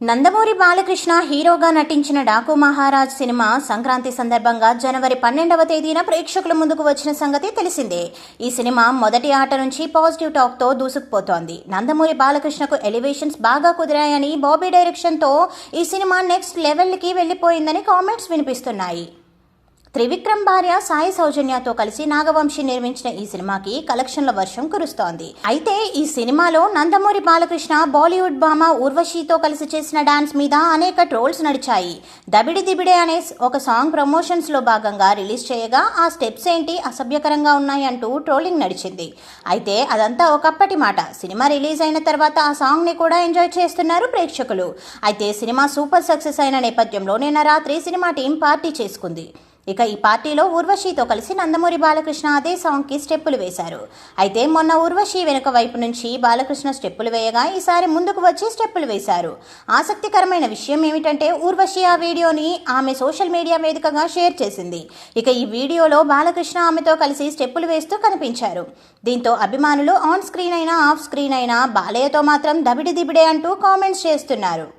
నందమూరి బాలకృష్ణ హీరోగా నటించిన డాకు మహారాజ్ సినిమా సంక్రాంతి సందర్భంగా జనవరి పన్నెండవ తేదీన ప్రేక్షకుల ముందుకు వచ్చిన సంగతి తెలిసిందే. ఈ సినిమా మొదటి ఆట నుంచి పాజిటివ్ టాక్తో దూసుకుపోతోంది. నందమూరి బాలకృష్ణకు ఎలివేషన్స్ బాగా కుదిరాయని బాబీ డైరెక్షన్తో ఈ సినిమా నెక్స్ట్ లెవెల్కి వెళ్ళిపోయిందని కామెంట్స్ వినిపిస్తున్నాయి. త్రివిక్రమ్ భార్య సాయి సౌజన్యతో కలిసి నాగవంశి నిర్మించిన ఈ సినిమాకి కలెక్షన్ల వర్షం కురుస్తోంది. అయితే ఈ సినిమాలో నందమూరి బాలకృష్ణ బాలీవుడ్ భామ ఊర్వశితో కలిసి చేసిన డాన్స్ మీద అనేక ట్రోల్స్ నడిచాయి. దబిడి దిబిడే అనే ఒక సాంగ్ ప్రమోషన్స్లో భాగంగా రిలీజ్ చేయగా ఆ స్టెప్స్ ఏంటి అసభ్యకరంగా ఉన్నాయి అంటూ ట్రోలింగ్ నడిచింది. అయితే అదంతా ఒకప్పటి మాట. సినిమా రిలీజ్ అయిన తర్వాత ఆ సాంగ్ని కూడా ఎంజాయ్ చేస్తున్నారు ప్రేక్షకులు. అయితే సినిమా సూపర్ సక్సెస్ అయిన నేపథ్యంలో నిన్న రాత్రి సినిమా టీం పార్టీ చేసుకుంది. ఇక ఈ పార్టీలో ఊర్వశితో కలిసి నందమూరి బాలకృష్ణ అదే సాంగ్కి స్టెప్పులు వేశారు. అయితే మొన్న ఊర్వశి వెనుక వైపు నుంచి బాలకృష్ణ స్టెప్పులు వేయగా ఈసారి ముందుకు వచ్చి స్టెప్పులు వేశారు. ఆసక్తికరమైన విషయం ఏమిటంటే ఊర్వశి ఆ వీడియోని ఆమె సోషల్ మీడియా వేదికగా షేర్ చేసింది. ఇక ఈ వీడియోలో బాలకృష్ణ ఆమెతో కలిసి స్టెప్పులు వేస్తూ కనిపించారు. దీంతో అభిమానులు ఆన్ స్క్రీన్ అయినా ఆఫ్ స్క్రీన్ అయినా బాలయ్యతో మాత్రం దబిడి దిబిడే అంటూ కామెంట్స్ చేస్తున్నారు.